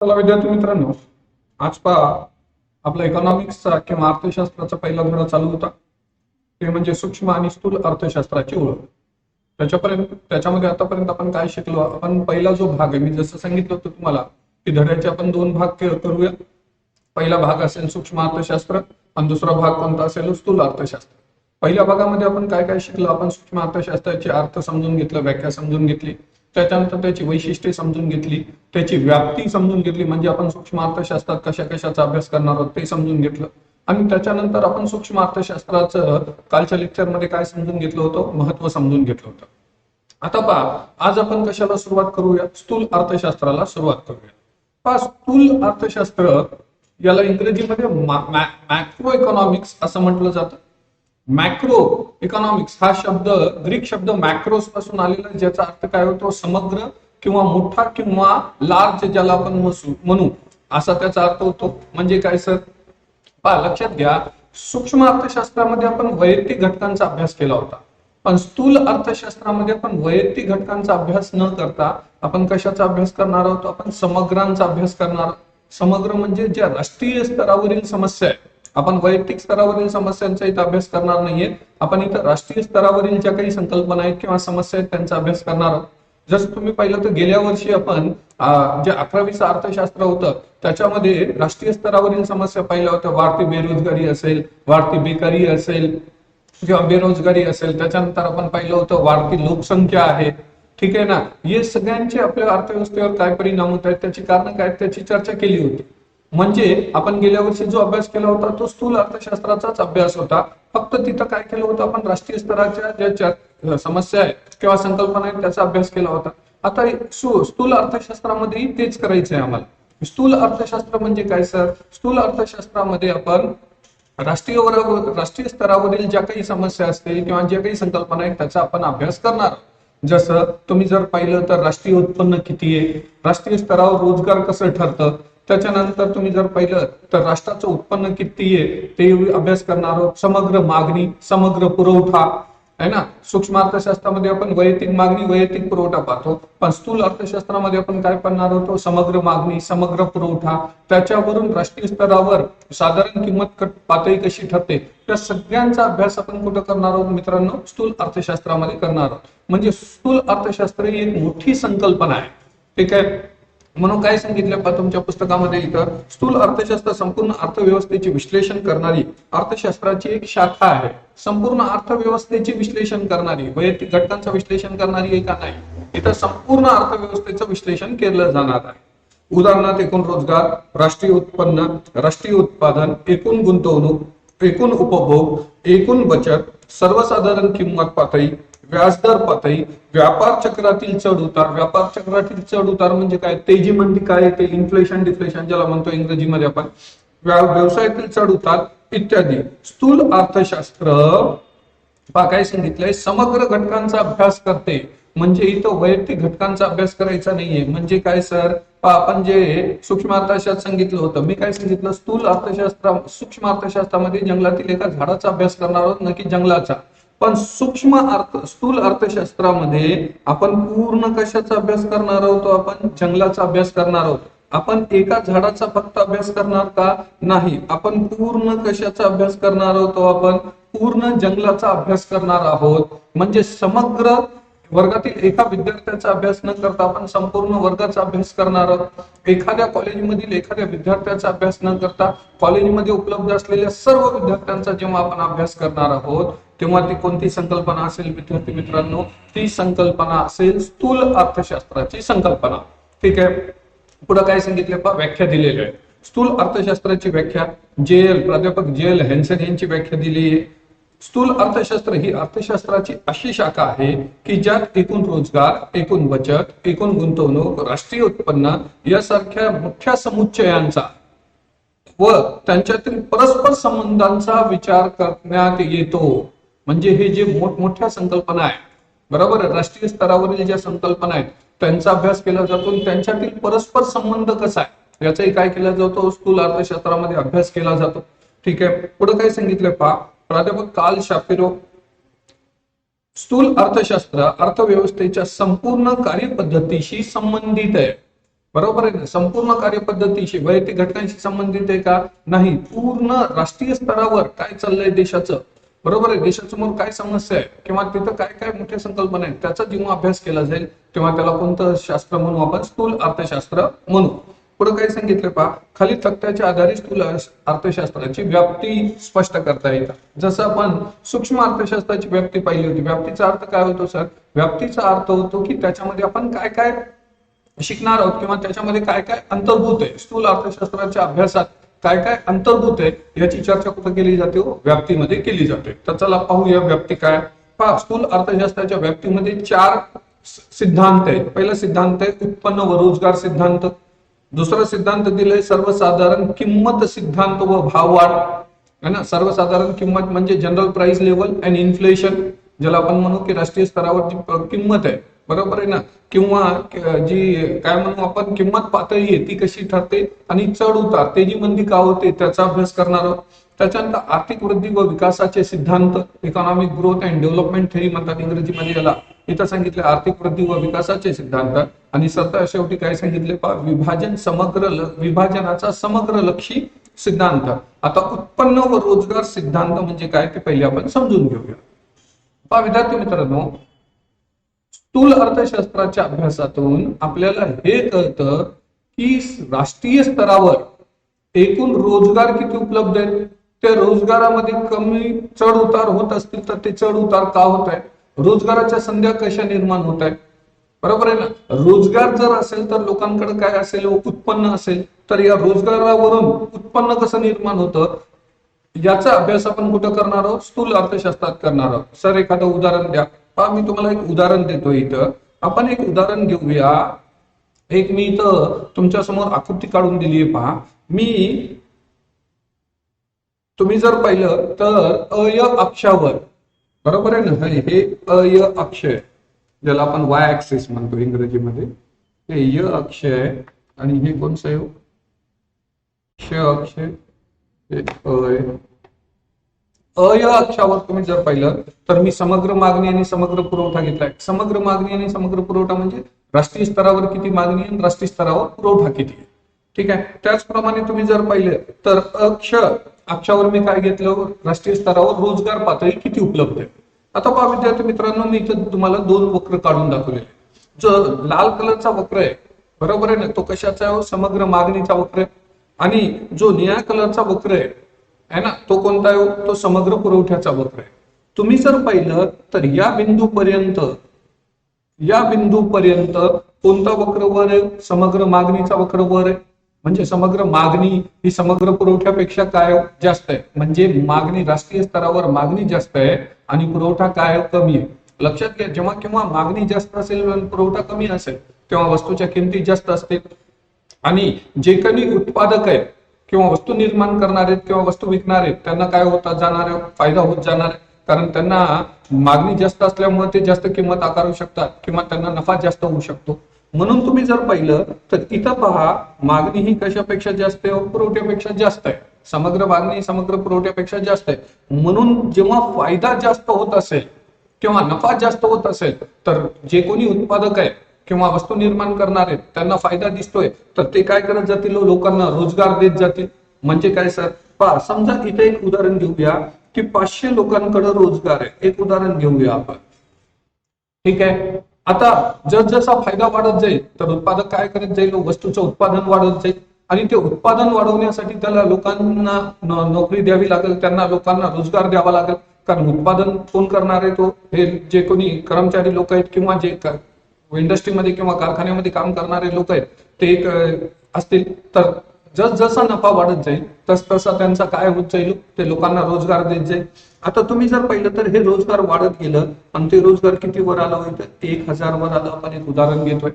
चला विद्यार्थी मित्रांनो आज पहा आपला इकॉनॉमिक्सचा किंवा अर्थशास्त्राचा पहिला धडा चालू होता. ते म्हणजे सूक्ष्म आणि स्थूल अर्थशास्त्राची ओळख. त्याच्यापर्यंत त्याच्यामध्ये आतापर्यंत आपण काय शिकलो? आपण पहिला जो भाग आहे मी जसं सांगितलं होतं तुम्हाला की धड्याचे आपण दोन भाग करूया. पहिला भाग असेल सूक्ष्म अर्थशास्त्र आणि दुसरा भाग कोणता असेल स्थूल अर्थशास्त्र. पहिल्या भागामध्ये आपण काय काय शिकलो आपण सूक्ष्म अर्थशास्त्राचे अर्थ समजून घेतलं व्याख्या समजून घेतली त्याच्यानंतर त्याची वैशिष्ट्ये समजून घेतली त्याची व्याप्ती समजून घेतली म्हणजे आपण सूक्ष्म अर्थशास्त्रात कशा कशाचा अभ्यास करणार आहोत ते समजून घेतलं. आणि त्याच्यानंतर आपण सूक्ष्म अर्थशास्त्राचं कालच्या लेक्चरमध्ये काय समजून घेतलं होतं? महत्त्व समजून घेतलं होतं. आता पहा आज आपण कशाला सुरुवात करूया? स्थूल अर्थशास्त्राला सुरुवात करूया. पहा स्थूल अर्थशास्त्र याला इंग्रजीमध्ये मॅक्रो इकॉनॉमिक्स असं म्हटलं जातं. मॅक्रो इकॉनॉमिक्स हा शब्द ग्रीक शब्द मॅक्रोस पासून आलेला ज्याचा अर्थ काय होतो? समग्र किंवा मोठा किंवा लार्ज ज्याला आपण म्हणू. असा त्याचा अर्थ होतो. म्हणजे काय सर? पहा लक्षात घ्या. सूक्ष्म अर्थशास्त्रामध्ये आपण वैयक्तिक घटकांचा अभ्यास केला होता. पण स्थूल अर्थशास्त्रामध्ये आपण वैयक्तिक घटकांचा अभ्यास न करता आपण कशाचा अभ्यास करणार आहोत? आपण समग्रांचा अभ्यास करणार आहोत. समग्र म्हणजे ज्या राष्ट्रीय स्तरावरील समस्या आहेत. आपण वैयक्तिक स्तरावरील समस्यांचा इथं अभ्यास करणार नाहीये. आपण इथं राष्ट्रीय स्तरावरील ज्या काही संकल्पना आहेत किंवा समस्या आहेत त्यांचा अभ्यास करणार आहोत. जसं तुम्ही पाहिलं तर गेल्या वर्षी आपण जे अकरावीचं अर्थशास्त्र होतं त्याच्यामध्ये राष्ट्रीय स्तरावरील समस्या पाहिल्या होत्या. वाढती बेरोजगारी असेल वाढती बेकारी असेल किंवा बेरोजगारी असेल त्याच्यानंतर आपण पाहिलं होतं वाढती लोकसंख्या आहे. ठीक आहे ना? हे सगळ्यांचे आपल्या अर्थव्यवस्थेवर काय परिणाम होत आहेत त्याची कारण काय त्याची चर्चा केली होती. म्हणजे आपण गेल्या वर्षी जो अभ्यास केला होता तो स्थूल अर्थशास्त्राचाच अभ्यास होता. फक्त तिथं काय केलं होतं आपण राष्ट्रीय स्तराच्या ज्या समस्या आहेत किंवा संकल्पना आहेत त्याचा अभ्यास केला होता. आता स्थूल अर्थशास्त्रामध्येही तेच करायचं आहे आम्हाला. स्थूल अर्थशास्त्र म्हणजे काय सर? स्थूल अर्थशास्त्रामध्ये आपण राष्ट्रीय राष्ट्रीय स्तरावरील ज्या काही समस्या असतील किंवा ज्या काही संकल्पना आहेत त्याचा आपण अभ्यास करणार. जसं तुम्ही जर पाहिलं तर राष्ट्रीय उत्पन्न किती आहे? राष्ट्रीय स्तरावर रोजगार कसं ठरतं? त्याच्यानंतर तुम्ही जर पाहिलं तर राष्ट्राचं उत्पन्न किती आहे ते अभ्यास करणार आहोत. समग्र मागणी समग्र पुरवठा आहे ना? सूक्ष्म अर्थशास्त्रामध्ये आपण वैयक्तिक मागणी वैयक्तिक पुरवठा पाहतो. पण स्थूल अर्थशास्त्रामध्ये आपण काय करणार होतो समग्र मागणी समग्र पुरवठा. त्याच्यावरून राष्ट्रीय स्तरावर साधारण किंमत पातळी कशी ठरते? त्या सगळ्यांचा अभ्यास आपण कुठं करणार आहोत मित्रांनो? स्थूल अर्थशास्त्रामध्ये करणार आहोत. म्हणजे स्थूल अर्थशास्त्र ही एक मोठी संकल्पना आहे. ठीक आहे? म्हणून काय सांगितलं? पहा तुमच्या पुस्तकामध्ये इथं स्थूल अर्थशास्त्र संपूर्ण अर्थव्यवस्थेचे विश्लेषण करणारी अर्थशास्त्राची एक शाखा आहे. संपूर्ण अर्थव्यवस्थेचे विश्लेषण करणारी वैयक्तिक घटकांचं विश्लेषण करणारी आहे का नाही? इथं संपूर्ण अर्थव्यवस्थेचं विश्लेषण केलं जाणार आहे. उदाहरणार्थ एकूण रोजगार राष्ट्रीय उत्पन्न राष्ट्रीय उत्पादन एकूण गुंतवणूक एकूण उपभोग एकूण बचत सर्वसाधारण किंमत पातळी व्याजदर पातळी व्यापार चक्रातील चढ उतार व्यापार चक्रातील चढ उतार म्हणजे काय? तेजी म्हणजे काय येते इन्फ्लेशन डिफ्लेशन ज्याला म्हणतो इंग्रजीमध्ये आपण. व्या- व्यवसायातील चढ उतार इत्यादी. स्थूल अर्थशास्त्र काय सांगितलंय? समग्र घटकांचा अभ्यास करते. म्हणजे इथं वैयक्तिक घटकांचा अभ्यास करायचा नाहीये. म्हणजे काय सर? आपण जे सूक्ष्म अर्थशास्त्र सांगितलं होतं. मी काय सांगितलं? स्थूल अर्थशास्त्र सूक्ष्म अर्थशास्त्रामध्ये जंगलातील एका झाडाचा अभ्यास करणार आहोत नक्की जंगलाचा. पण सूक्ष्म अर्थ स्थूल अर्थशास्त्रामध्ये आपण पूर्ण कशाचा अभ्यास करणार आहोत? आपण जंगलाचा अभ्यास करणार आहोत. आपण एका झाडाचा फक्त अभ्यास करणार का? नाही. आपण पूर्ण कशाचा अभ्यास करणार आहोत? आपण पूर्ण जंगलाचा अभ्यास करणार आहोत. म्हणजे समग्र वर्गातील एका विद्यार्थ्याचा अभ्यास न करता आपण संपूर्ण वर्गाचा अभ्यास करणार आहोत. एखाद्या कॉलेजमधील एखाद्या विद्यार्थ्याचा अभ्यास न करता कॉलेजमध्ये उपलब्ध असलेल्या सर्व विद्यार्थ्यांचा जेव्हा आपण अभ्यास करणार आहोत तेव्हा ती कोणती संकल्पना असेल विद्यार्थी मित्रांनो? ती संकल्पना असेल स्थूल अर्थशास्त्राची संकल्पना. ठीक आहे? पुढे काय सांगितले? पहा व्याख्या दिलेली आहे. स्थूल अर्थशास्त्राची व्याख्या जेल प्राध्यापक जेल हेन्सन यांची व्याख्या दिली आहे. स्थूल अर्थशास्त्र ही अर्थशास्त्राची अशी शाखा आहे की ज्यात एकूण रोजगार एकूण बचत एकूण गुंतवणूक राष्ट्रीय उत्पन्न यासारख्या मोठ्या समुच्चयांचा व त्यांच्यातील परस्पर संबंधांचा विचार करण्यात येतो. म्हणजे हे जे मोठमोठ्या संकल्पना आहेत बरोबर? राष्ट्रीय स्तरावरील ज्या संकल्पना आहेत त्यांचा अभ्यास केला जातो आणि त्यांच्यातील परस्पर संबंध कसा आहे याचाही काय केला जातो? स्थूल अर्थशास्त्रामध्ये अभ्यास केला जातो. ठीक आहे. पुढे काय सांगितलं पहा. प्राध्यापक काल शापिरो स्थूल अर्थशास्त्र अर्थव्यवस्थेच्या संपूर्ण कार्यपद्धतीशी संबंधित आहे. बरोबर आहे ना? संपूर्ण कार्यपद्धतीशी वैयक्तिक घटकांशी संबंधित आहे का? नाही. पूर्ण राष्ट्रीय स्तरावर काय चाललंय देशाचं? बरोबर आहे देशासमोर काय समस्या आहे? किंवा तिथं काय काय मोठ्या संकल्पना आहेत त्याचा जेव्हा अभ्यास केला जाईल तेव्हा त्याला कोणतं शास्त्र म्हणू आपण स्थूल अर्थशास्त्र म्हणू. पुढे काय सांगितलं पहा खाली तक्त्याच्या आधारे स्थूल अर्थशास्त्राची व्याप्ती स्पष्ट करता येतात जसं आपण सूक्ष्म अर्थशास्त्राची व्याप्ती पाहिली होती व्याप्तीचा अर्थ काय होतो सर? व्याप्तीचा अर्थ होतो की त्याच्यामध्ये आपण काय काय शिकणार आहोत किंवा त्याच्यामध्ये काय काय अंतर्भूत आहे स्थूल अर्थशास्त्राच्या अभ्यासात काय काय अंतर्भूत आहे याची चर्चा कुठं केली जाते हो? व्याप्तीमध्ये केली जाते. तर चला पाहूया व्याप्ती काय पहा स्थूल अर्थशास्त्राच्या व्याप्तीमध्ये चार सिद्धांत आहेत. पहिला सिद्धांत आहे उत्पन्न व रोजगार सिद्धांत. दुसरा सिद्धांत दिलाय सर्वसाधारण किंमत सिद्धांत व भाववाढ है ना? सर्वसाधारण किंमत म्हणजे general price level and inflation ज्याला आपण म्हणू की राष्ट्रीय स्तरावर जी किंमत आहे. बरोबर आहे ना? किंवा जी काय म्हणू आपण किंमत पातळी आहे ती कशी ठरते? आणि चढ उतार तेजी मंदी का होते? त्याचा अभ्यास करणार आहोत. त्याच्यानंतर आर्थिक वृद्धी व विकासाचे सिद्धांत economic growth and development theory म्हणतात इंग्रजीमध्ये याला. इथं सांगितले आर्थिक वृद्धी व विकासाचे सिद्धांत. आणि सत्ता शेवटी काय सांगितले? विभाजन समग्र विभाजनाचा समग्र लक्षी सिद्धांत. आता उत्पन्न व रोजगार सिद्धांत म्हणजे काय? ते पहिले आपण समजून घेऊया. पहा विद्यार्थी मित्रांनो स्थूल अर्थशास्त्राच्या अभ्यासातून आपल्याला हे कळतं की राष्ट्रीय स्तरावर एकूण रोजगार किती उपलब्ध आहेत? त्या रोजगारामध्ये कमी चढ उतार होत असतील तर ते चढ उतार का होत आहे रोजगाराच्या संध्या कशा निर्माण होत आहेत? बरोबर आहे ना? रोजगार जर असेल तर लोकांकडे काय असेल? उत्पन्न असेल. तर या रोजगारावरून उत्पन्न कसं निर्माण होतं? याचा अभ्यास आपण कुठं करणार आहोत? स्थूल अर्थशास्त्रात करणार आहोत. सर एखादं उदाहरण द्या. पहा मी तुम्हाला एक उदाहरण देतो इथं आपण एक उदाहरण घेऊया एक मी इथं तुमच्यासमोर आकृती काढून दिली आहे पहा मी तुम्ही जर पाहिलं तर अय अक्षावर बरोबर आहे ना हे- हे अय अक्ष आहे ज्याला आपण वाय ऍक्सिस म्हणतो इंग्रजीमध्ये हे य अक्ष आहे आणि हे कोणचं आहे हो? अक्ष आहे. हे अय अय अक्षावर तुम्ही जर पाहिलं तर मी समग्र मागणी आणि समग्र पुरवठा घेतलाय. समग्र मागणी आणि समग्र पुरवठा म्हणजे राष्ट्रीय स्तरावर किती मागणी आणि राष्ट्रीय स्तरावर पुरवठा किती आहे. ठीक आहे? त्याचप्रमाणे तुम्ही जर पाहिले तर अक्ष अक्षावर मी काय घेतलं? राष्ट्रीय स्तरावर रोजगार पातळी किती उपलब्ध आहे? आता पहा विद्यार्थी मित्रांनो मी इथं तुम्हाला दोन वक्र काढून दाखवलेले जो लाल कलरचा वक्र आहे बरोबर आहे ना? तो कशाचा आहे? समग्र मागणीचा वक्र आहे. आणि जो निळ्या कलरचा वक्र आहे आहे ना? तो कोणता आहे? तो समग्र पुरवठ्याचा वक्र आहे. तुम्ही जर पाहिलं तर या बिंदूपर्यंत या बिंदूपर्यंत कोणता वक्र वर आहे? समग्र मागणीचा वक्र वर आहे. म्हणजे समग्र मागणी ही समग्र पुरवठ्यापेक्षा काय जास्त आहे? म्हणजे मागणी राष्ट्रीय स्तरावर मागणी जास्त आहे आणि पुरवठा काय कमी आहे. लक्षात घ्या जेव्हा केव्हा मागणी जास्त असेल आणि पुरवठा कमी असेल तेव्हा वस्तूच्या किमती जास्त असतील. आणि जे कमी उत्पादक आहेत किंवा वस्तू निर्माण करणारे किंवा वस्तू विकणारे आहेत त्यांना काय होता जाणार फायदा होत जाणार आहे. कारण त्यांना मागणी जास्त असल्यामुळे ते जास्त किंमत आकारू शकतात किंवा त्यांना नफा जास्त होऊ शकतो. म्हणून तुम्ही जर पाहिलं तर इथं पहा मागणी ही कशापेक्षा जास्त आहे पुरवठ्यापेक्षा जास्त आहे? समग्र मागणी समग्र पुरवठ्यापेक्षा जास्त आहे. म्हणून जेव्हा फायदा जास्त होत असेल किंवा नफा जास्त होत असेल तर जे कोणी उत्पादक आहे किंवा वस्तू निर्माण करणारे त्यांना फायदा दिसतोय तर ते काय करत जातील? लोकांना रोजगार देत जातील. म्हणजे काय सर? पहा समजा इथे एक उदाहरण घेऊया की पाचशे लोकांकडे रोजगार आहे. एक उदाहरण घेऊया आपण. ठीक आहे? आता जसजसा फायदा वाढत जाईल तर उत्पादक काय करत जाईल? वस्तूचं उत्पादन वाढत जाईल. आणि ते उत्पादन वाढवण्यासाठी त्याला लोकांना नोकरी द्यावी लागेल. त्यांना लोकांना रोजगार द्यावा लागेल. कारण उत्पादन कोण करणार आहे तो? हे जे कोणी कर्मचारी लोक आहेत किंवा जे इंडस्ट्रीमध्ये किंवा कारखान्यामध्ये काम करणारे लोक आहेत ते एक असतील. तर जस जसा नफा वाढत जाईल तस तसा त्यांचा काय होत जाईल ते लोकांना रोजगार देत जाईल. आता तुम्ही जर पाहिलं तर हे रोजगार वाढत गेलं आणि ते रोजगार किती वर आलं होईल एक हजार वर आलं. आपण एक उदाहरण घेतोय.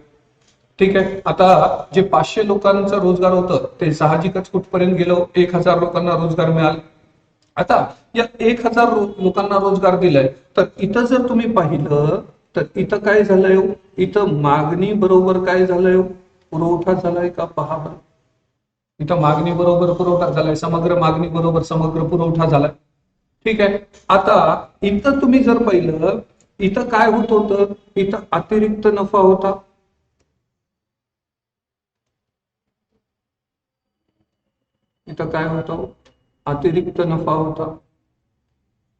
ठीक आहे? आता जे पाचशे लोकांचं रोजगार होतं ते साहजिकच कुठपर्यंत गेलो? एक हजार लोकांना रोजगार मिळाला. आता या एक हजार लोकांना रोजगार दिलाय. तर इथं जर तुम्ही पाहिलं तर इथं काय झालंय हो? इथं मागणी बरोबर काय झालंय हो? पुरवठा झालाय का? पहा बरं. इथं मागणी बरोबर पुरवठा झालाय समग्र मागणी बरोबर समग्र पुरवठा झालाय. ठीक आहे? आता इथं तुम्ही जर पाहिलं इथं काय होत होत? इथं अतिरिक्त नफा होता. इथं काय होतं? अतिरिक्त नफा होता.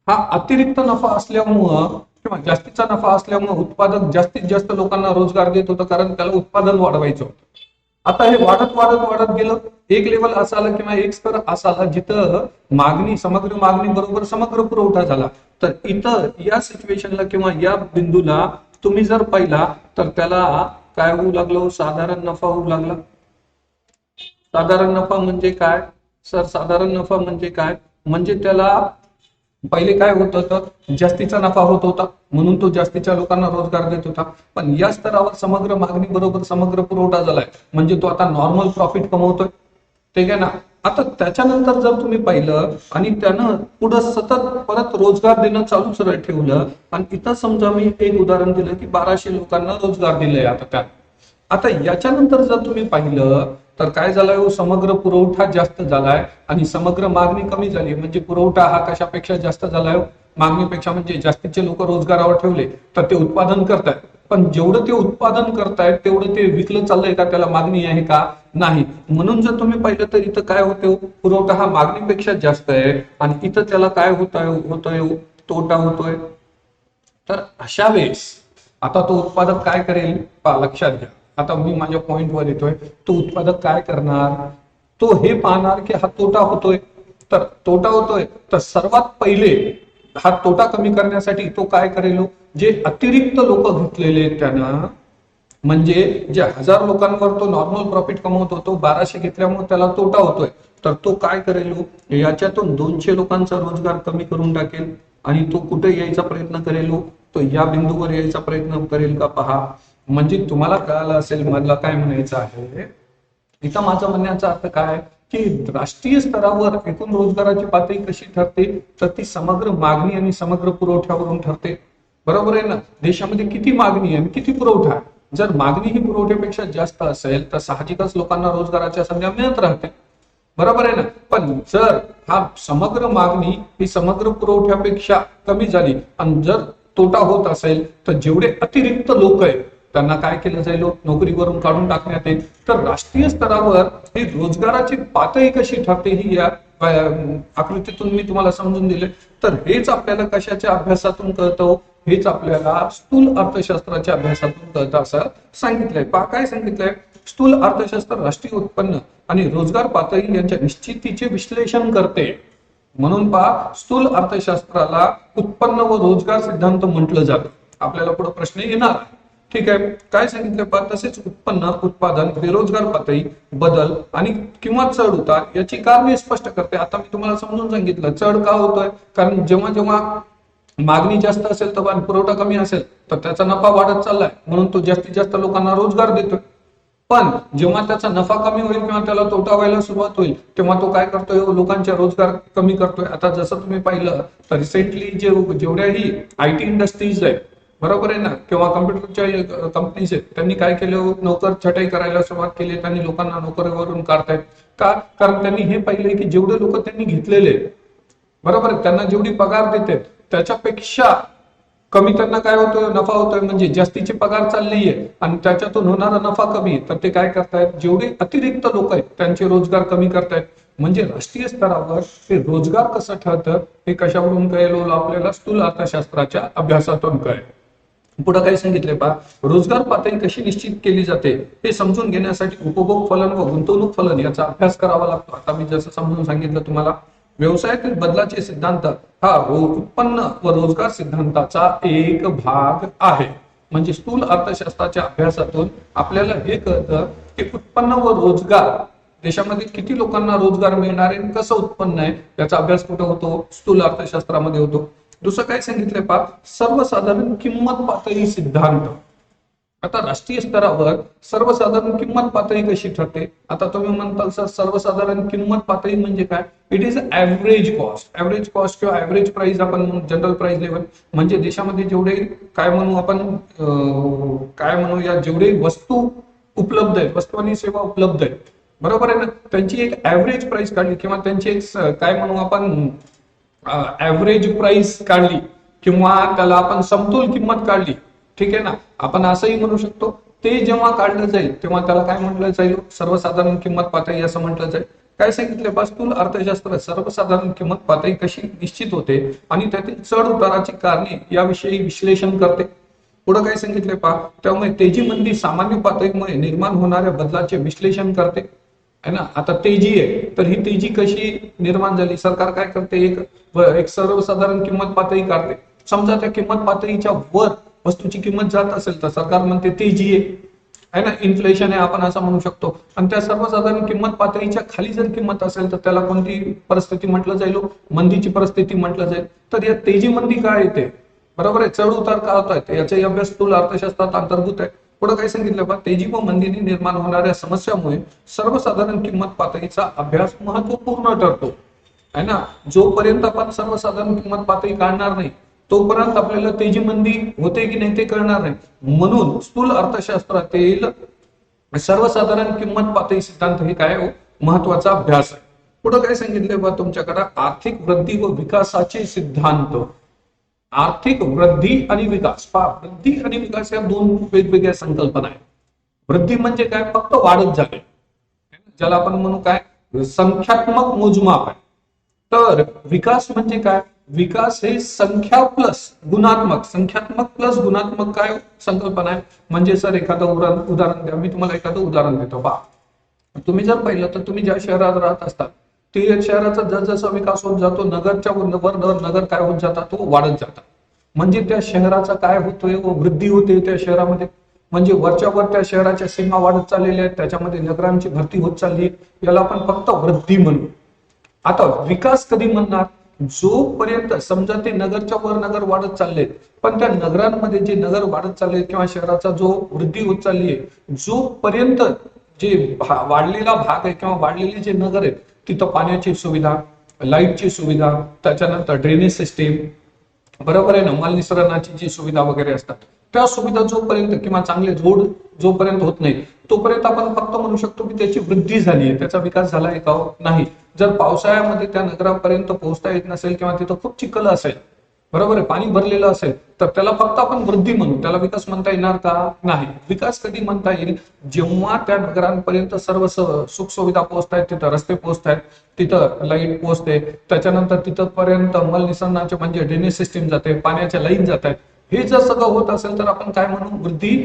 हा अतिरिक्त नफा असल्यामुळं किंवा जास्तीचा नफा असल्यामुळे उत्पादक जास्तीत जास्त लोकांना रोजगार देत होतं कारण त्याला उत्पादन वाढवायचं होतं. आता हे वाढत वाढत वाढत गेलं. एक लेवल असा आला किंवा एक स्तर असा आला जिथं मागणी समग्र मागणी बरोबर समग्र पुरवठा झाला. तर इथं या सिच्युएशनला किंवा या बिंदूला तुम्ही जर पाहिला तर त्याला काय होऊ लागलं हो? साधारण नफा होऊ लागला. साधारण नफा म्हणजे काय? सर साधारण नफा म्हणजे काय? म्हणजे त्याला पहिले काय होत होतं? जास्तीचा नफा होत होता म्हणून तो जास्तीच्या लोकांना रोजगार देत होता. पण या स्तरावर समग्र मागणी बरोबर समग्र पुरवठा झालाय. म्हणजे तो आता नॉर्मल प्रॉफिट कमवतोय. ठीक आहे ना? आता त्याच्यानंतर जर तुम्ही पाहिलं आणि त्यानं पुढं सतत परत रोजगार देणं चालूच ठेवलं आणि इथं समजा मी एक उदाहरण दिलं की बाराशे लोकांना रोजगार दिलाय आता त्यात. आता याच्यानंतर जर तुम्ही पाहिलं तर काय झालंय हो, समग्र पुरवठा जास्त झालाय आणि समग्र मागणी कमी झाली. म्हणजे पुरवठा हा कशापेक्षा जास्त झालाय? मागणीपेक्षा म्हणजे जास्तीचे लोक रोजगारावर ठेवले तर ते उत्पादन करतायत. पण जेवढं ते उत्पादन करतायत तेवढं ते विकलं चाललंय का? त्याला मागणी आहे का? नाही. म्हणून जर तुम्ही पाहिलं तर इथं काय होते हो, पुरवठा हा मागणीपेक्षा जास्त आहे आणि इथं त्याला काय होत हो, होतोय हो, तोटा होतोय. तर अशा वेळेस आता तो उत्पादक काय करेल? लक्षात घ्या. आता मी माझ्या पॉइंटवर येतोय. तो उत्पादक काय करणार? तो हे पाहणार की हा तोटा होतोय. तर तोटा होतोय. तर सर्वात पहिले हा तोटा कमी करण्यासाठी तो काय करेल? जे अतिरिक्त लोक घेतलेले त्यांना म्हणजे जे हजार लोकांवर तो नॉर्मल प्रॉफिट कमवत होतो बाराशे घेतल्यामुळे त्याला तोटा होतोय. तर तो काय करेल? याच्यातून दोनशे लोकांचा रोजगार कमी करून टाकेल. आणि तो कुठे यायचा प्रयत्न करेल? तो या बिंदूवर यायचा प्रयत्न करेल का पहा? म्हणजे तुम्हाला कळालं असेल मला काय म्हणायचं आहे. इथं माझं म्हणण्याचा अर्थ काय की राष्ट्रीय स्तरावर एकूण रोजगाराची पातळी कशी ठरते तर ती समग्र मागणी आणि समग्र पुरवठ्यावरून ठरते. बरोबर आहे ना? देशामध्ये किती मागणी आहे आणि किती पुरवठा जर मागणी ही पुरवठ्यापेक्षा जास्त असेल तर साहजिकच लोकांना रोजगाराच्या संध्या मिळत राहते बरोबर आहे ना? पण जर हा समग्र मागणी ही समग्र पुरवठ्यापेक्षा कमी झाली आणि जर तोटा होत असेल तर जेवढे अतिरिक्त लोक आहेत त्यांना काय केलं जाईल? नोकरीवरून काढून टाकण्यात येईल. तर राष्ट्रीय स्तरावर ही रोजगाराची पातळी कशी ठरते ही या आकृतीतून मी तुम्हाला समजून दिले. तर हेच आपल्याला कशाच्या अभ्यासातून कळतो? हेच आपल्याला स्थूल अर्थशास्त्राच्या अभ्यासातून कळतं असं सांगितलंय. पा काय सांगितलंय? स्थूल अर्थशास्त्र राष्ट्रीय उत्पन्न आणि रोजगार पातळी यांच्या निश्चितीचे विश्लेषण करते. म्हणून पहा स्थूल अर्थशास्त्राला उत्पन्न व रोजगार सिद्धांत म्हटलं जातं. आपल्याला पुढे प्रश्न येणार. ठीक आहे. काय सांगितलं? पहा तसेच उत्पन्न उत्पादन बेरोजगार पातळी बदल आणि किंवा चढ उतार याची कारणे स्पष्ट करते. आता मी तुम्हाला समजून सांगितलं. चढ का होतोय? कारण जेव्हा जेव्हा मागणी जास्त असेल तर पुरवठा कमी असेल तर त्याचा नफा वाढत चाललाय. म्हणून तो जास्तीत जास्त लोकांना रोजगार देतोय. पण जेव्हा त्याचा नफा कमी होईल किंवा त्याला तोटा व्हायला सुरुवात होईल तेव्हा तो काय करतोय? लोकांच्या रोजगार कमी करतोय. आता जसं तुम्ही पाहिलं तर रिसेंटली जे जेवढ्याही आय टी इंडस्ट्रीज आहेत बरोबर आहे ना. किंवा कम्प्युटरच्या कंपनीज आहेत. त्यांनी काय केलं? नोकर छटाई करायला सुरुवात केली त्यांनी लोकांना नोकरीवरून काढतायत. का? कारण त्यांनी हे पाहिलंय की जेवढे लोक त्यांनी घेतलेले बरोबर आहे त्यांना जेवढी पगार देते त्याच्यापेक्षा कमी त्यांना काय होतोय? नफा होतोय. म्हणजे जास्तीची पगार चालली आणि त्याच्यातून होणारा नफा कमी तर ते काय करतायत? जेवढे अतिरिक्त लोक आहेत त्यांचे रोजगार कमी करतायत. म्हणजे राष्ट्रीय स्तरावर हे रोजगार कसं ठरतं हे कशावरून कळेल? आपल्याला स्थूल अर्थशास्त्राच्या अभ्यासातून कळेल. पुढे काय सांगितले पा रोजगार पातळी कशी निश्चित केली जाते हे समजून घेण्यासाठी उपभोग फलन व गुंतवणूक फलन याचा अभ्यास करावा लागतो. आता मी जसं समजून सांगितलं तुम्हाला व्यवसायातील बदलाचे सिद्धांत हा उत्पन्न व रोजगार सिद्धांताचा एक भाग आहे. म्हणजे स्थूल अर्थशास्त्राच्या अभ्यासातून आपल्याला हे कळतं की उत्पन्न व रोजगार देशामध्ये किती लोकांना रोजगार मिळणार आहे आणि कसं उत्पन्न आहे याचा अभ्यास कुठं होतो? स्थूल अर्थशास्त्रामध्ये होतो. दुसरं काय सांगितलंय पा सर्वसाधारण किंमत पातळी सिद्धांत. आता राष्ट्रीय स्तरावर सर्वसाधारण किंमत पातळी कशी ठरते? आता तुम्ही म्हणताल सर सर्वसाधारण किंमत पातळी म्हणजे काय? It is average cost average cost किंवा ऍव्हरेज प्राइस आपण जनरल प्राइस लेवल म्हणजे देशामध्ये जेवढे काय म्हणू आपण काय म्हणू या जेवढे वस्तू उपलब्ध आहेत वस्तू आणि सेवा उपलब्ध आहेत. बरोबर आहे ना? त्यांची एक ऍव्हरेज प्राइस काढली किंवा त्यांची एक काय म्हणू आपण ऍव्हरेज प्राइस काढली किंवा त्याला आपण समतोल किंमत काढली. ठीक आहे ना? आपण असंही म्हणू शकतो ते जेव्हा काढलं जाईल तेव्हा त्याला काय म्हटलं जाईल? सर्वसाधारण किंमत पातळी असं म्हटलं जाईल. काय सांगितले? बा स्थूल अर्थशास्त्र सर्वसाधारण किंमत पातळी कशी निश्चित होते आणि त्यातील चढ उताराची कारणे याविषयी विश्लेषण करते. पुढे काय सांगितले? पहा त्यामुळे तेजी मंदी सामान्य पातळीमुळे निर्माण होणाऱ्या बदलाचे विश्लेषण करते. आहे ना? आता तेजी आहे. तर ही तेजी कशी निर्माण झाली? सरकार काय करते? एक एक सर्वसाधारण किंमत पातळी काढते. समजा त्या किंमत पातळीच्या वर वस्तूची किंमत जात असेल तर सरकार म्हणते तेजी आहे. आहे ना? इन्फ्लेशन आहे आपण असं म्हणू शकतो. आणि त्या सर्वसाधारण किंमत पातळीच्या खाली जर किंमत असेल तर त्याला कोणती परिस्थिती म्हटलं जाईल हो? मंदीची परिस्थिती म्हटलं जाईल. तर या तेजी मंदी काय येते? बरोबर आहे? चढ उतार का होत आहेत याचा अभ्यास स्थूल अर्थशास्त्रात अंतर्भूत आहे. पुढे काय सांगितलं बा? तेजी व मंदीने निर्माण होणाऱ्या समस्यामुळे सर्वसाधारण किंमत पातळीचा अभ्यास महत्त्वपूर्ण ठरतो. आहे ना? जोपर्यंत आपण सर्वसाधारण किंमत पातळी काढणार नाही तोपर्यंत आपल्याला तेजी मंदी होते की नाही ते कळणार नाही. म्हणून स्थूल अर्थशास्त्रातील सर्वसाधारण किंमत पातळी सिद्धांत हे काय हो? महत्त्वाचा अभ्यास आहे. पुढे काय सांगितलंय बा तुमच्याकडे? आर्थिक वृद्धी व विकासाचे सिद्धांत. आर्थिक वृद्धी आणि विकास. पहा वृद्धी आणि विकास या दोन वेगवेगळ्या संकल्पना आहेत. वृद्धी म्हणजे काय? फक्त वाढत जाणे ज्याला आपण म्हणू काय? संख्यात्मक मोजमाप आहे. तर विकास म्हणजे काय? विकास हे संख्या प्लस गुणात्मक. संख्यात्मक प्लस गुणात्मक काय संकल्पना आहे? म्हणजे सर एखादं उदाहरण उदाहरण द्या. मी तुम्हाला एखादं उदाहरण देतो. पहा. तुम्ही जर पाहिलं तर तुम्ही ज्या शहरात राहत असतात ते शहराचा जसजसा विकास होत जातो नगरच्या वर वर नगर काय होत जातात तो वाढत जातात. म्हणजे त्या शहराचा काय होतोय व वृद्धी होते त्या शहरामध्ये. म्हणजे वरच्या वर त्या शहराच्या सीमा वाढत चाललेल्या आहेत त्याच्यामध्ये नगरांची भरती होत चालली आहे. याला आपण फक्त वृद्धी म्हणू. आता विकास कधी म्हणणार? जोपर्यंत समजा ते नगरच्या वर नगर वाढत चालले पण त्या नगरांमध्ये जे नगर वाढत चालले किंवा शहराचा जो वृद्धी होत चालली आहे जोपर्यंत जे वाढलेला भाग आहे किंवा वाढलेले जे नगर आहेत तिथं पाण्याची सुविधा लाईटची सुविधा त्याच्यानंतर ड्रेनेज सिस्टीम बरोबर आहे ना मालनिसरणाची जी सुविधा वगैरे असतात. त्या सुविधा जोपर्यंत किंवा चांगले जोड जोपर्यंत होत नाही तोपर्यंत आपण फक्त म्हणू शकतो की त्याची वृद्धी झाली आहे त्याचा विकास झाला आहे का नाही. जर पावसाळ्यामध्ये त्या नगरापर्यंत पोहोचता येत नसेल किंवा तिथं खूप चिखल असेल बरोबर आहे? पाणी भरलेलं असेल तर त्याला फक्त आपण वृद्धी म्हणू. त्याला विकास म्हणता येणार का? नाही. विकास कधी म्हणता येईल? जेव्हा त्या नगरांपर्यंत सर्व सुख सुविधा पोहोचतायत तिथं रस्ते पोहोचतायत तिथं लाइट पोहोचते त्याच्यानंतर तिथं पर्यंत मलनिसरणाचे म्हणजे ड्रेनेज सिस्टीम जाते पाण्याच्या लाईन जात आहेत हे जर सगळं होत असेल तर आपण काय म्हणू? वृद्धी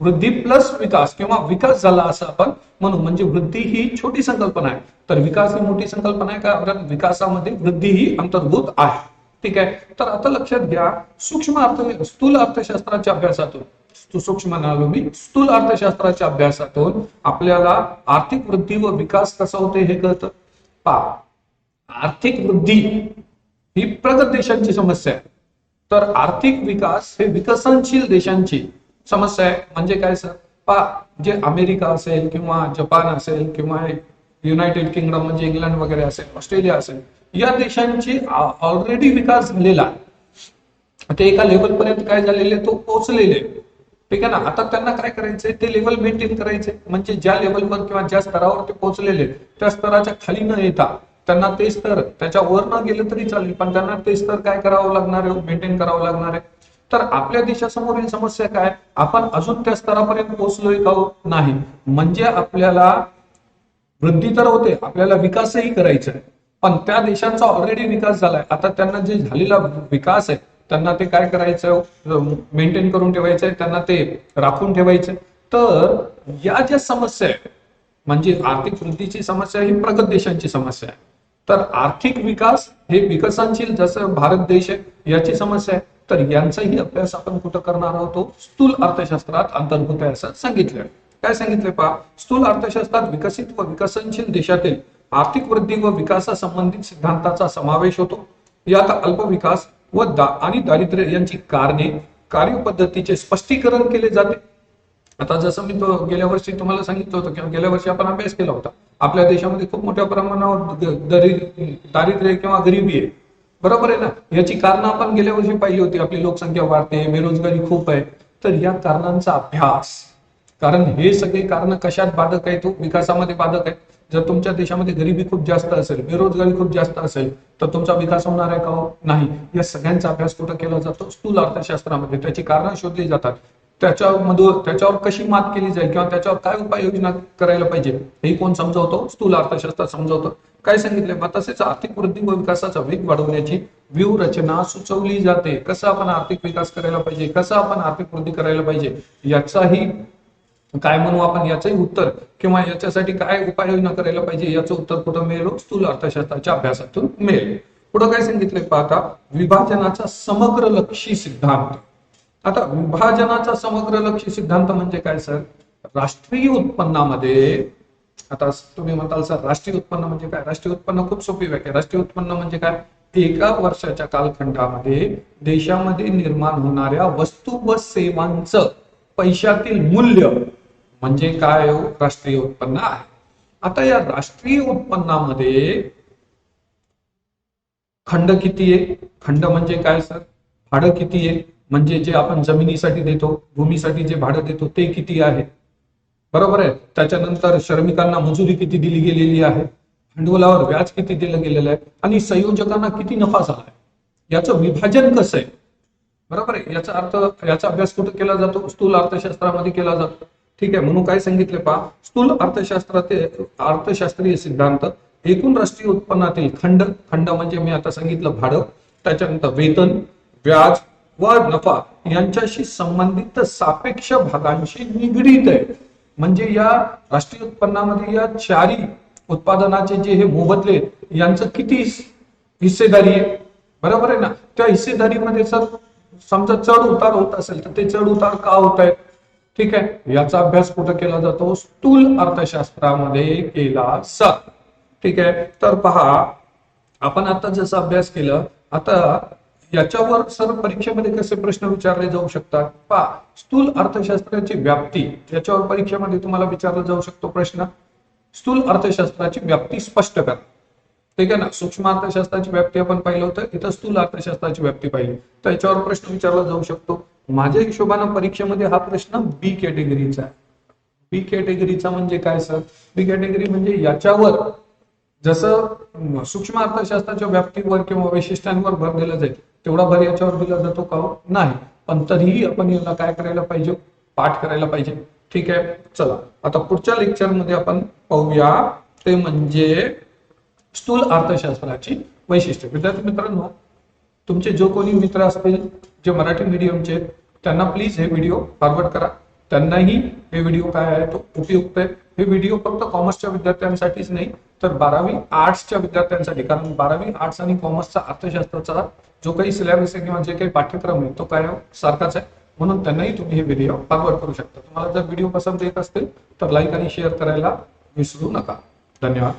वृद्धी प्लस विकास किंवा विकास झाला असं आपण म्हणू. म्हणजे वृद्धी ही छोटी संकल्पना आहे. तर विकास ही मोठी संकल्पना आहे का? कारण विकासामध्ये वृद्धी ही अंतर्भूत आहे. ठीक आहे? तर आता लक्षात घ्या सूक्ष्म अर्थ स्थूल अर्थशास्त्राच्या अभ्यासातून सूक्ष्म म्हणालो मी स्थूल अर्थशास्त्राच्या अभ्यासातून आपल्याला आर्थिक वृद्धी व विकास कसा होते हे कळतं. पहा आर्थिक वृद्धी ही प्रगत देशांची समस्या आहे. तर आर्थिक विकास हे विकसनशील देशांची समस्या आहे. म्हणजे काय सर? पहा जे अमेरिका असेल किंवा जपान असेल किंवा युनायटेड किंगडम म्हणजे इंग्लंड वगैरे असेल ऑस्ट्रेलिया असेल या देशांची ऑलरेडी विकास झालेला ते एका लेवल पर्यंत काय झालेले तो पोहोचलेले. ठीक आहे ना? आता त्यांना काय करायचंय? ते लेवल मेंटेन करायचे म्हणजे ज्या लेवलवर किंवा ज्या स्तरावर ते पोहोचलेले त्या स्तराच्या खाली न येता त्यांना ते स्तर त्याच्या वर न गेलं तरी चालेल पण त्यांना ते स्तर काय करावं लागणार आहे? मेंटेन करावं लागणार आहे. तर आपल्या देशासमोरील समस्या काय? आपण अजून त्या स्तरापर्यंत पोहोचलोय का हो? नाही. म्हणजे आपल्याला वृद्धी तर होते. आपल्याला विकासही करायचा आहे पण त्या देशांचा ऑलरेडी विकास झालाय. आता त्यांना जे झालेला विकास आहे त्यांना ते काय करायचं? मेंटेन करून ठेवायचं आहे त्यांना ते राखून ठेवायचं तर या ज्या समस्या आहेत म्हणजे आर्थिक वृद्धीची समस्या ही प्रगत देशांची समस्या आहे. तर आर्थिक विकास हे विकसनशील जसं भारत देश आहे याची समस्या आहे. तर यांचाही अभ्यास आपण कुठं करणार आहोत? स्थूल अर्थशास्त्रात अंतर्भूत आहे असं सांगितलं काय सांगितलं पहा? स्थूल अर्थशास्त्रात विकसित व विकसनशील देशातील आर्थिक वृद्धी व विकासासंबंधित सिद्धांताचा समावेश होतो. यात अल्पविकास व दा आणि दारिद्र्य यांची कारणे कार्यपद्धतीचे स्पष्टीकरण केले जाते. आता जसं मी गेल्या वर्षी तुम्हाला सांगितलं होतं किंवा गेल्या वर्षी आपण अभ्यास केला होता. आपल्या देशामध्ये खूप मोठ्या प्रमाणावर दारिद्र्य किंवा गरिबी आहे. बरोबर आहे ना? याची कारण आपण गेल्या वर्षी पाहिली होती. आपली लोकसंख्या वाढते बेरोजगारी खूप आहे. तर या कारणांचा अभ्यास. कारण हे सगळे कारण कशात बाधक आहेत तो विकासामध्ये बाधक आहेत. जर तुमच्या देशामध्ये गरिबी खूप जास्त असेल बेरोजगारी खूप जास्त असेल तर तुमचा विकास होणार आहे का हो? नाही. या सगळ्यांचा अभ्यास कुठं केला जातो? स्थूल अर्थशास्त्रामध्ये. त्याची कारण शोधली जातात. त्याच्यामधून त्याच्यावर कशी मात केली जाईल किंवा त्याच्यावर काय उपाययोजना करायला पाहिजे? हे कोण समजावतो? स्थूल अर्थशास्त्र समजावतं. काय सांगितले मग तसेच आर्थिक वृद्धी व विकासाचा वेग वाढवण्याची व्यूहरचना सुचवली जाते. कसं आपण आर्थिक विकास करायला पाहिजे? कसं आपण आर्थिक वृद्धी करायला पाहिजे? याचाही काय म्हणू आपण? याचंही उत्तर. किंवा याच्यासाठी काय उपाययोजना करायला पाहिजे? याचं उत्तर कुठं मिळेल? स्थूल अर्थशास्त्राच्या अभ्यासातून मिळेल. पुढं काय सांगितलंय पाहता? विभाजनाचा समग्र लक्षी सिद्धांत. आता विभाजनाचा समग्र लक्षी सिद्धांत म्हणजे काय सर? राष्ट्रीय उत्पन्नामध्ये आता तुम्ही म्हणताल सर राष्ट्रीय उत्पन्न म्हणजे काय? राष्ट्रीय उत्पन्न खूप सोपी व्याख्या. राष्ट्रीय उत्पन्न म्हणजे काय? एका वर्षाच्या कालखंडामध्ये देशामध्ये निर्माण होणाऱ्या वस्तू व सेवांचं पैशातील मूल्य म्हणजे काय हो? राष्ट्रीय उत्पन्न आहे. आता या राष्ट्रीय उत्पन्नामध्ये खंड किती आहे? खंड म्हणजे काय सर? भाडं किती आहे? म्हणजे जे आपण जमिनीसाठी देतो भूमीसाठी जे भाडं देतो ते किती आहे? बरोबर आहे? त्याच्यानंतर श्रमिकांना मजुरी किती दिली गेलेली आहे? भांडवलावर व्याज किती दिलं गेलेलं आहे? आणि संयोजकांना किती नफा झाला आहे? याचं विभाजन कसं आहे? बरोबर आहे? याचा अर्थ याचा अभ्यास कुठं केला जातो? स्थूल अर्थशास्त्रामध्ये केला जातो. ठीक आहे म्हणून काय सांगितले पहा स्थूल अर्थशास्त्राचे अर्थशास्त्रीय सिद्धांत एकूण राष्ट्रीय उत्पन्नातील खंड खंड म्हणजे मी आता सांगितलं भाडं त्याच्यानंतर वेतन व्याज व नफा यांच्याशी संबंधित सापेक्ष भागांशी निगडीत आहे. म्हणजे या राष्ट्रीय उत्पन्नामध्ये या चारी उत्पादनाचे जे हे मोबदले यांचं किती हिस्सेदारी आहे? बरोबर आहे ना? त्या हिस्सेदारीमध्ये जर समजा चढ उतार होत असेल तर ते चढ उतार का होत आहेत? ठीक आहे? याचा अभ्यास कुठं केला जातो? स्थूल अर्थशास्त्रामध्ये केला जातो ठीक आहे? तर पहा आपण आता जसा अभ्यास केलं आता याच्यावर सर परीक्षेमध्ये कसे प्रश्न विचारले जाऊ शकतात? पहा स्थूल अर्थशास्त्राची व्याप्ती याच्यावर परीक्षेमध्ये तुम्हाला विचारला जाऊ शकतो प्रश्न. स्थूल अर्थशास्त्राची व्याप्ती स्पष्ट करा. ठीक आहे ना? सूक्ष्म अर्थशास्त्राची व्याप्ती आपण पाहिलं होतं इथं स्थूल अर्थशास्त्राची व्याप्ती पाहिली. तर याच्यावर प्रश्न विचारला जाऊ शकतो. माझ्या हिशोबानं परीक्षेमध्ये हा प्रश्न बी कॅटेगरीचा आहे. बी कॅटेगरीचा म्हणजे काय सर बी कॅटेगरी म्हणजे याच्यावर जसं सूक्ष्म अर्थशास्त्राच्या व्याप्तीवर किंवा वैशिष्ट्यांवर भर दिला जाईल तेवढा भर याच्यावर दिला जातो का हो? नाही. पण तरीही आपण याला काय करायला पाहिजे? पाठ करायला पाहिजे. ठीक आहे? चला. आता पुढच्या लेक्चरमध्ये आपण पाहूया ते म्हणजे स्थूल अर्थशास्त्राची वैशिष्ट्य. विद्यार्थी मित्रांनो तुमचे जो कोणी मित्र असतील जे मराठी मीडियमचे आहेत, त्यांना प्लीज हे व्हिडिओ फॉरवर्ड करा. त्यांनाही हे व्हिडिओ काय आहे तो उपयुक्त आहे. हे व्हिडिओ फक्त कॉमर्सच्या विद्यार्थ्यांसाठीच नाही तर बारावी आर्ट्सच्या विद्यार्थ्यांसाठी. कारण बारावी आर्ट्स आणि कॉमर्सचा अर्थशास्त्राचा जो काही सिलेबस आहे किंवा जे काही पाठ्यक्रम आहे तो काय सारखाच आहे. म्हणून त्यांनाही तुम्ही हे व्हिडिओ फॉरवर्ड करू शकता. तुम्हाला जर व्हिडिओ पसंत येत असतील तर लाईक आणि शेअर करायला विसरू नका. धन्यवाद.